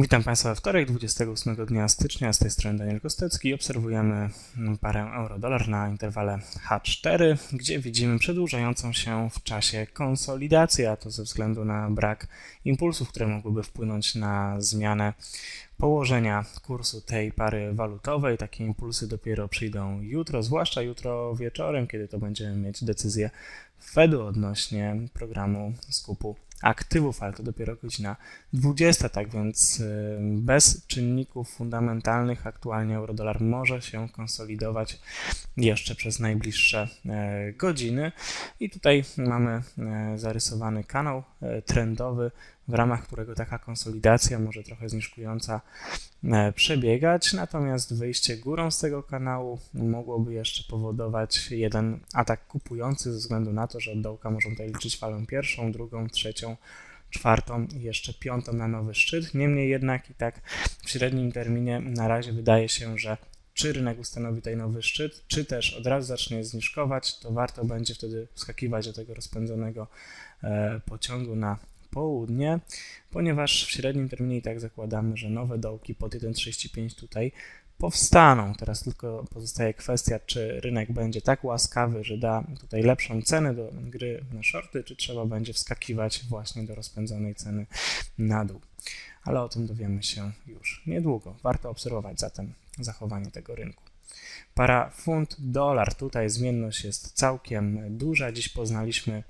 Witam Państwa we wtorek, 28 dnia stycznia. Z tej strony Daniel Kostecki. Obserwujemy parę euro-dolar na interwale H4, gdzie widzimy przedłużającą się w czasie konsolidację, a to ze względu na brak impulsów, które mogłyby wpłynąć na zmianę położenia kursu tej pary walutowej. Takie impulsy dopiero przyjdą jutro, zwłaszcza jutro wieczorem, kiedy to będziemy mieć decyzję Fedu odnośnie programu skupu aktywów, ale to dopiero godzina 20, tak więc y, bez czynników fundamentalnych aktualnie eurodolar może się konsolidować jeszcze przez najbliższe e, godziny. I tutaj mamy e, zarysowany kanał e, trendowy, w ramach którego taka konsolidacja może trochę zniżkująca przebiegać, natomiast wyjście górą z tego kanału mogłoby jeszcze powodować jeden atak kupujący ze względu na to, że od dołka możemy tutaj liczyć falę pierwszą, drugą, trzecią, czwartą i jeszcze piątą na nowy szczyt. Niemniej jednak i tak w średnim terminie na razie wydaje się, że czy rynek ustanowi tutaj nowy szczyt, czy też od razu zacznie zniżkować, to warto będzie wtedy wskakiwać do tego rozpędzonego e, pociągu na południe, ponieważ w średnim terminie i tak zakładamy, że nowe dołki pod 1,35 tutaj powstaną. Teraz tylko pozostaje kwestia, czy rynek będzie tak łaskawy, że da tutaj lepszą cenę do gry na shorty, czy trzeba będzie wskakiwać właśnie do rozpędzonej ceny na dół. Ale o tym dowiemy się już niedługo. Warto obserwować zatem zachowanie tego rynku. Para funt-dolar, tutaj zmienność jest całkiem duża. Dziś poznaliśmy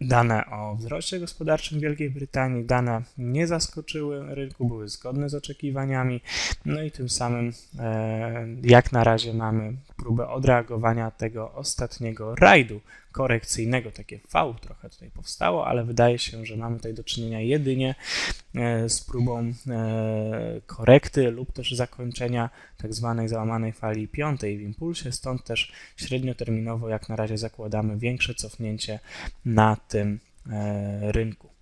Dane o wzroście gospodarczym Wielkiej Brytanii, dane nie zaskoczyły rynku, były zgodne z oczekiwaniami, no i tym samym e, jak na razie mamy próbę odreagowania tego ostatniego rajdu korekcyjnego, takie V trochę tutaj powstało, ale wydaje się, że mamy tutaj do czynienia jedynie e, z próbą e, korekty lub też zakończenia tak zwanej załamanej fali piątej w impulsie, stąd też średnioterminowo jak na razie zakładamy większe cofnięcie na tym e, rynku.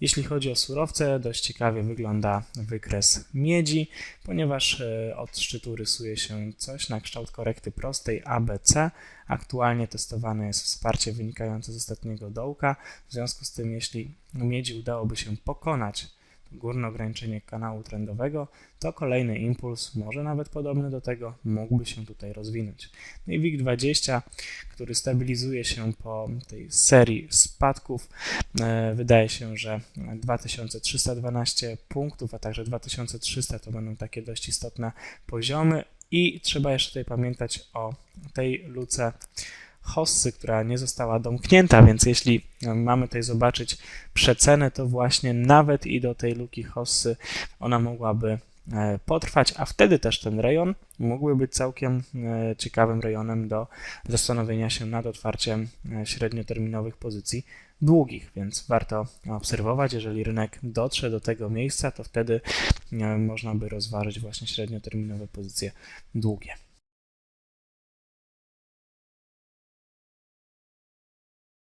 Jeśli chodzi o surowce, dość ciekawie wygląda wykres miedzi, ponieważ e, od szczytu rysuje się coś na kształt korekty prostej ABC. Aktualnie testowane jest wsparcie wynikające z ostatniego dołka. W związku z tym, jeśli miedzi udałoby się pokonać górne ograniczenie kanału trendowego, to kolejny impuls, może nawet podobny do tego, mógłby się tutaj rozwinąć. No i WIG20, który stabilizuje się po tej serii spadków, e, wydaje się, że 2312 punktów, a także 2300 to będą takie dość istotne poziomy i trzeba jeszcze tutaj pamiętać o tej luce hossy, która nie została domknięta, więc jeśli mamy tutaj zobaczyć przecenę, to właśnie nawet i do tej luki hossy ona mogłaby e, potrwać, a wtedy też ten rejon mógłby być całkiem e, ciekawym rejonem do zastanowienia się nad otwarciem e, średnioterminowych pozycji długich, więc warto obserwować. Jeżeli rynek dotrze do tego miejsca, to wtedy można by rozważyć właśnie średnioterminowe pozycje długie.